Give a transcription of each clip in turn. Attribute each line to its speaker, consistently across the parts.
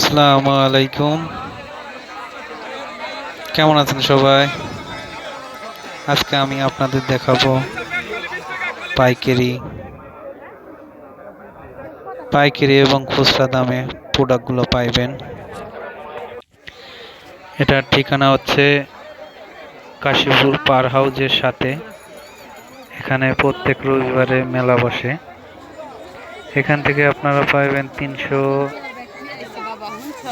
Speaker 1: আসসালামু আলাইকুম। কেমন আছেন সবাই? আজকে আমি আপনাদের দেখাবো পাইকারি পাইকারি এবং খুচরা দামে প্রোডাক্টগুলো পাইবেন। এটার ঠিকানা হচ্ছে কাশীপুর পার হাউজের সাথে। এখানে প্রত্যেক রবিবারে মেলা বসে। এখান থেকে আপনারা পাইবেন তিনশো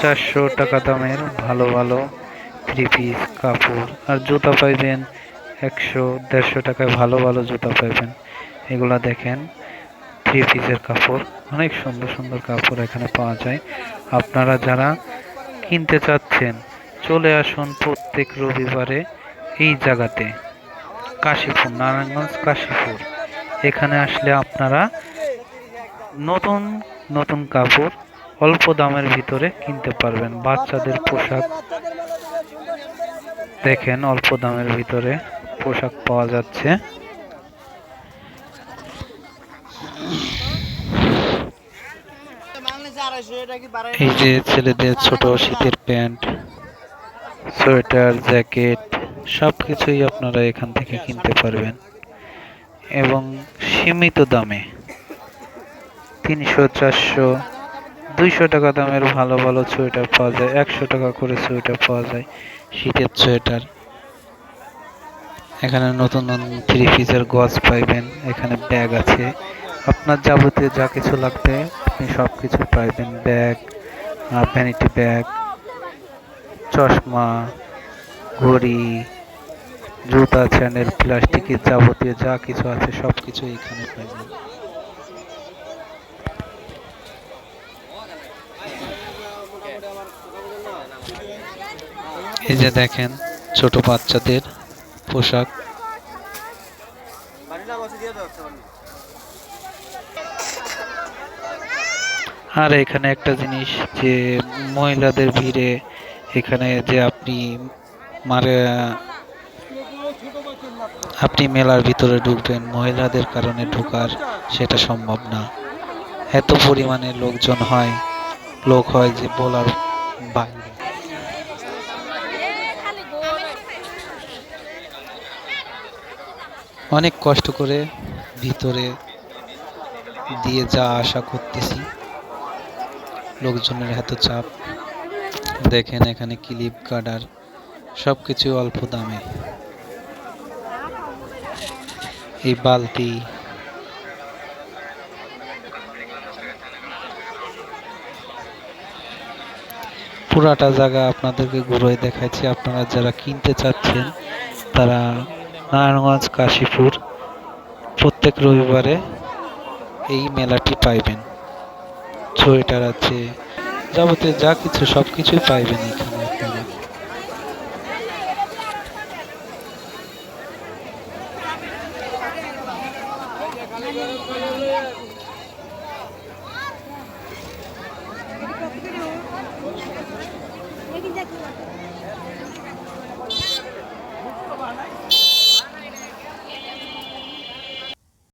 Speaker 1: চারশো টাকা দামের ভালো ভালো থ্রি পিস কাপড়। আর জুতা পাইবেন একশো, দেড়শো টাকায় ভালো ভালো জুতা পাইবেন। এগুলা দেখেন থ্রি পিসের কাপড়। অনেক সুন্দর সুন্দর কাপড় এখানে পাওয়া যায়। আপনারা যারা কিনতে চাচ্ছেন, চলে আসুন প্রত্যেক রবিবারে এই জায়গাতে, কাশীপুর, নারায়ণগঞ্জ, কাশীপুর। এখানে আসলে আপনারা নতুন নতুন কাপড় অল্প দামের ভিতরে কিনতে পারবেন। বাচ্চাদের পোশাক দেখেন, অল্প দামের ভিতরে পোশাক পাওয়া যাচ্ছে। এই যে ছেলেদের ছোট শীতের প্যান্ট, সোয়েটার, জ্যাকেট সব কিছুই আপনারা এখান থেকে কিনতে পারবেন। এবং সীমিত দামে তিনশো, চারশো দুইশো টাকা দামের ভালো ভালো সোয়েটার পাওয়া যায়, একশো টাকা করে সোয়েটার পাওয়া যায়, শীতের সোয়েটার। এখানে নতুন নতুন থ্রি পিসের গজ পাইবেন, এখানে ব্যাগ আছে। আপনার যাবতীয় যা কিছু লাগবে, আপনি সব কিছু পাইবেন ব্যাগ ভ্যানিটি ব্যাগ চশমা, ঘড়ি, জুতা স্যান্ডেল প্লাস্টিকের যাবতীয় যা কিছু আছে সব কিছু এখানে পাইবেন। এই যে দেখেন ছোট বাচ্চাদের পোশাক। আর এখানে একটা জিনিস যে মহিলাদের ভিড়ে এখানে যে আপনি মারে, আপনি মেলার ভিতরে ঢুকবেন, মহিলাদের কারণে ঢোকার সেটা সম্ভব না। এত পরিমাণে লোকজন হয়, লোক হয় যে বলার অনেক কষ্ট করে ভিতরে দিয়ে যা আশা করতেছি। লোকজনের এত চাপ। দেখেন এখানে ক্লিপ কাটার সব কিছু অল্প দামে। এই বালতি। পুরাটা জায়গা আপনাদেরকে ঘুরে দেখাচ্ছি। আপনারা যারা কিনতে চাচ্ছেন, তারা নারায়ণগঞ্জ, কাশীপুর। প্রত্যেক রবিবারে এই মেলাটি পাইবেন। সোয়েটার আছে। যাবতীয় যা কিছু, সব কিছুই পাইবেন এখানে আপনারা।